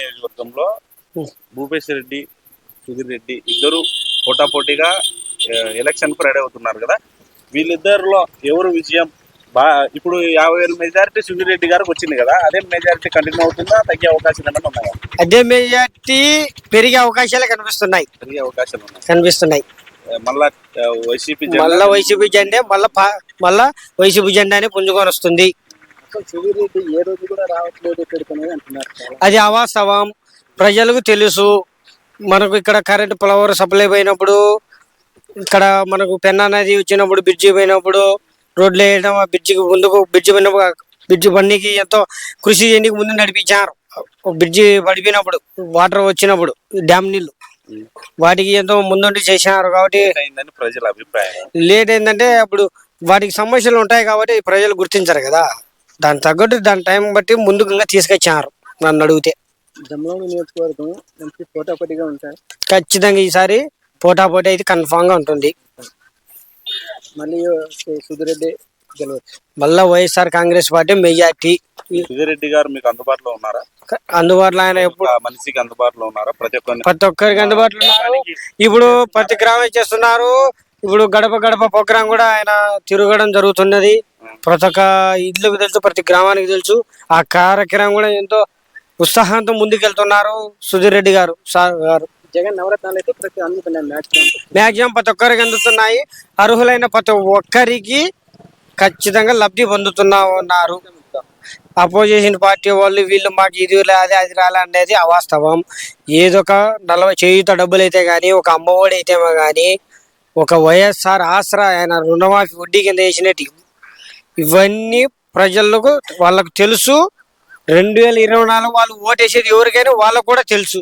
నియోజకవర్గంలో భూపేశ్ రెడ్డి సుధీర్ రెడ్డి ఇద్దరు పోటాపోటీగా ఆ, ఎలక్షన్కు రెడీ అవుతున్నారు కదా. వీళ్ళిద్దరిలో ఎవరు విజయం? బా ఇప్పుడు యాభై వేల మెజారిటీ సుధీర్ రెడ్డి గారికి వచ్చింది కదా అదే మెజారిటీ కంటిన్యూ అవుతుందా తగ్గే అవకాశాలు ఏమైనా ఉన్నాయా? అదే మెజార్టీ పెరిగే అవకాశాలు కనిపిస్తున్నాయి. పెరిగే అవకాశాలు ఉన్నాయి? కనిపిస్తున్నాయి. మళ్ళా వైసీపీ జెండా- మళ్ళా వైసీపీ జెండే మళ్ళా మళ్ళా వైసీపీ జెండానే పుంజుకొని వస్తుంది. అసలు సుధీర్ రెడ్డి ఏ రోజు కూడా రావట్లేదు ఇక్కడికి అనేది అంటున్నారు. చాలా. అది అవాస్తవం. ప్రజలకు తెలుసు. మనకు ఇక్కడ కరెంట్ ఫ్లవర్ సప్లై పోయినప్పుడు ఇక్కడ మనకు పెన్నా నది వచ్చినప్పుడు బ్రిడ్జి పోయినప్పుడు రోడ్లు వేయడం ఆ బ్రిడ్జికి ముందుకు బ్రిడ్జి పోయినప్పుడు బ్రిడ్జి బండికి ఎంతో కృషి చేయడానికి ముందు నడిపించారు. బ్రిడ్జి పడిపోయినప్పుడు వాటర్ వచ్చినప్పుడు డ్యామ్ నీళ్ళు. వాటికి ఎంతో ముందుండి చేసినారు కాబట్టి ప్రజల అభిప్రాయం. లేట్ ఏంటంటే అప్పుడు వాటికి సమస్యలు ఉంటాయి కాబట్టి ప్రజలు గుర్తించరు కదా. దాని తగ్గట్టు దాని టైం బట్టి ముందుకు ఇంకా తీసుకొచ్చారు నన్ను అడిగితే. జమ్మలమూడి నియోజకవర్గం మంచి పోటాపోటీగా ఉంటాయి ఖచ్చితంగా ఈసారి పోటాపోటీ అయితే కన్ఫామ్గా ఉంటుంది. మళ్ళీ సు- సుధీర్ రెడ్డి గెలవచ్చు. మళ్ళా YSR Congress party majority. Sudheer Reddy గారు మీకు అందుబాటులో ఉన్నారా? అందుబాటులో ఆయన ఎప్పుడు మనిషికి అందుబాటులో ఉన్నారా? ప్రతి ఒక్కరిని ప్రతి ఒక్కరికి అందుబాటులో ఉన్నారు. ఇప్పుడు ప్రతి గ్రామం చేస్తున్నారు. ఇప్పుడు గడప గడప ప్రోగ్రాం కూడా ఆయన తిరగడం జరుగుతున్నది. ప్రతి ఒక్క ఇళ్ళకి తెలుసు ప్రతి గ్రామానికి తెలుసు. ఆ కార్యక్రమం కూడా ఎంతో ఉత్సాహంతో ముందుకెళ్తున్నారు సుధీర్ రెడ్డి గారు సార్ గారు. జగన్ నవరత్నాలు అయితే ప్రతి అందుతున్నాయి మ్యాక్సిమం మ్యాక్సిమం ప్రతి ఒక్కరికి అందుతున్నాయి. అర్హులైన ప్రతి ఒక్కరికి ఖచ్చితంగా లబ్ధి పొందుతున్నా ఉన్నారు అపోజిషన్ పార్టీ వాళ్ళు వీళ్ళు మాకు ఇది రాలే అది రాలే అనేది అవాస్తవం. ఏదో ఒక నలభై చేయుత డబ్బులు అయితే కానీ ఒక అమ్మఒడి అయితేమో కానీ ఒక వైఎస్ఆర్ ఆసరా ఆయన రుణమాఫీ వడ్డీ కింద వేసినట్టు ఇవన్నీ ప్రజలకు వాళ్ళకు తెలుసు. రెండు వేల ఇరవై నాలుగు వాళ్ళు ఓటేసేది ఎవరికైనా వాళ్ళకు కూడా తెలుసు.